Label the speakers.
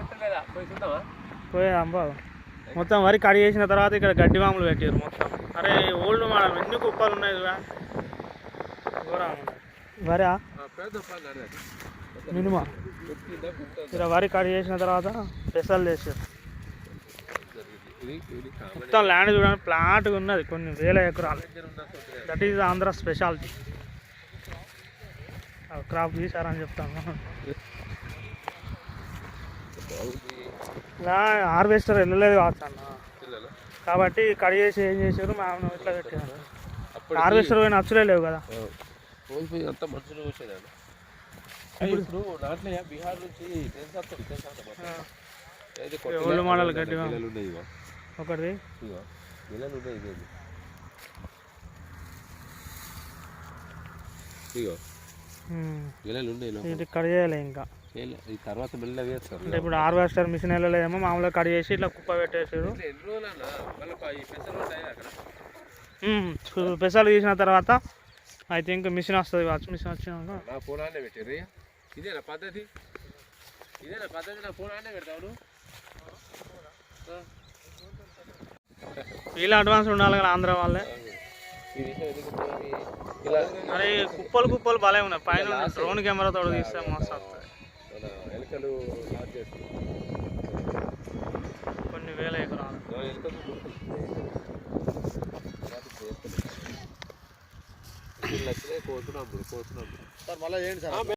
Speaker 1: కొట్టలేదా పోయి చూద్దామా?
Speaker 2: పోయే అబ్బా మొత్తం వరి కడి చేసిన తర్వాత ఇక్కడ గడ్డి మామూలు పెట్టారు మొత్తం. అరే ఓల్డ్ మోడల్ ఎన్ని కుప్పలు ఉన్నాయి. వరా? మినిమం. ఇక్కడ వరి కడి చేసిన తర్వాత స్పెషల్ చేసారు
Speaker 1: ఇది ఇది కామన్
Speaker 2: మొత్తం ల్యాండ్ చూడండి ప్లాట్గా ఉన్నది కొన్ని వేల ఎకరాలు. That is Andhra speciality crop తీసారని చెప్తాను. ఇలా హార్వెస్టర్ వెళ్ళలేదు కావచ్చు అన్న. కాబట్టి కడి చేసి ఏం చేశారు మేము ఇట్లా పెట్టారు. హార్వెస్టర్ పోయిన అచ్చులే లేవు కదా.
Speaker 1: పోయి అంతా మనుషులు వచ్చేదాన్ని ఇప్పుడు దాంట్లో బీహార్ నుంచి టెన్స్ వస్తాడు టెన్స్ వస్తాడు అయితే కొత్తగా
Speaker 2: ఓల్డ్ మోడల్
Speaker 1: పిల్లలు
Speaker 2: గడ్డిగా.
Speaker 1: ఉన్నాయి ఇగో. ఉన్నాయి ఇదేంది? ఉన్నాయి.
Speaker 2: ఇది చేయాలి ఇంకా.
Speaker 1: ఈ తర్వాత మెల్లగా వేస్తారు
Speaker 2: అంటే ఇప్పుడు హార్వెస్టర్ మిషన్ వెళ్ళలేదేమో మామూలుగా కడి చేసి ఇట్లా కుప్ప పెట్టేసారు.
Speaker 1: పెసలు ఉంటాయి అక్కడ?
Speaker 2: పెసలు తీసిన తర్వాత ఐ థింక్ మిషన్ వస్తుంది కావచ్చు మిషన్ వచ్చినాక.
Speaker 1: నా ఫోన్ ఆనే పెట్టారు ఇదేనా పద్ధతి? ఇదేనా పద్ధతి? నా ఫోన్ ఆనే పెడతావు
Speaker 2: వీళ్ళు అడ్వాన్స్ ఉండాలి కదా ఆంధ్ర వాళ్ళే. అరే కుప్పలు కుప్పలు భలే ఉన్నాయి. పైన డ్రోన్ కెమెరా తోడు తీస్తే మస్తు వస్తుంది
Speaker 1: ఎలుకలు లాక్ చేస్తారు
Speaker 2: కొన్ని వేల ఎకరాలు.
Speaker 1: వచ్చినాయి కోతున్నాం కోతున్నాం
Speaker 3: సార్ మళ్ళీ చేయండి సార్.